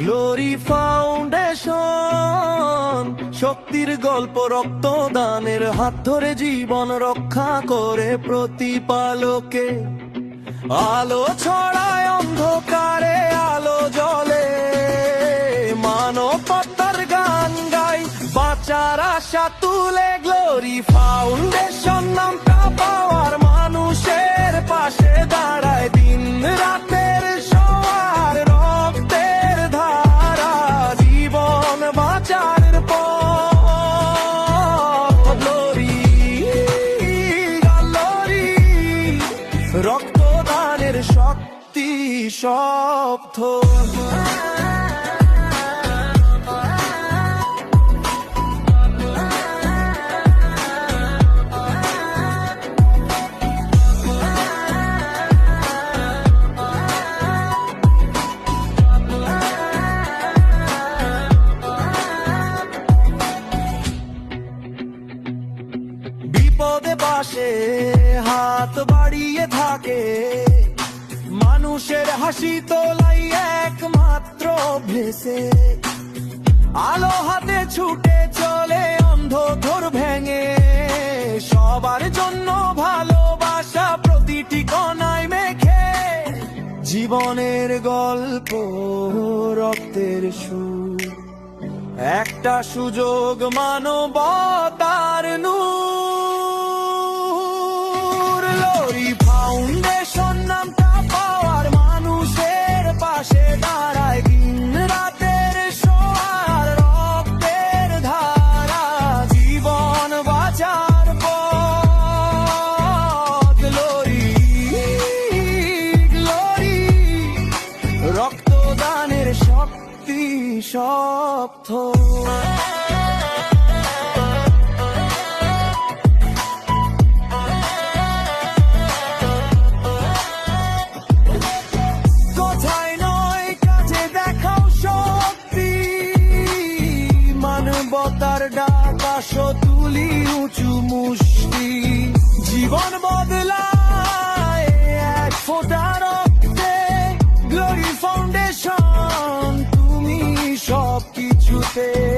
Glory foundation শক্তির গল্প রক্তদানের হাত ধরে জীবন রক্ষা করে প্রতিপালকে। আলো ছড়ায় অন্ধকারে, আলো জলে মানবতার গান গাই, বাঁচার আশা তুলে গ্লোরি ফাউন্ডেশন নামটা পাওয়ার মানুষের পাশে দাঁড়ায় দিন রাতের রক্তদানের শক্তি সপ্ত বিপদে পাশে হাত বাড়িয়ে থাকে। হাসি তোলাই একমাত্র ভেসে। আলো হাতে ছুটে চলে অন্ধ ঘোর ভেঙে। সবার জন্য ভালোবাসা প্রতিটি কণায় মেখে। জীবনের গল্প, রক্তের সুর। একটা সুযোগ মানবতার নূর। অভিশপ্ত মানবতার ডাক তুলি উঁচু মুষ্টি। জীবন বদলায় এক ফোটা রক্তে গ্লোরিফাই you say.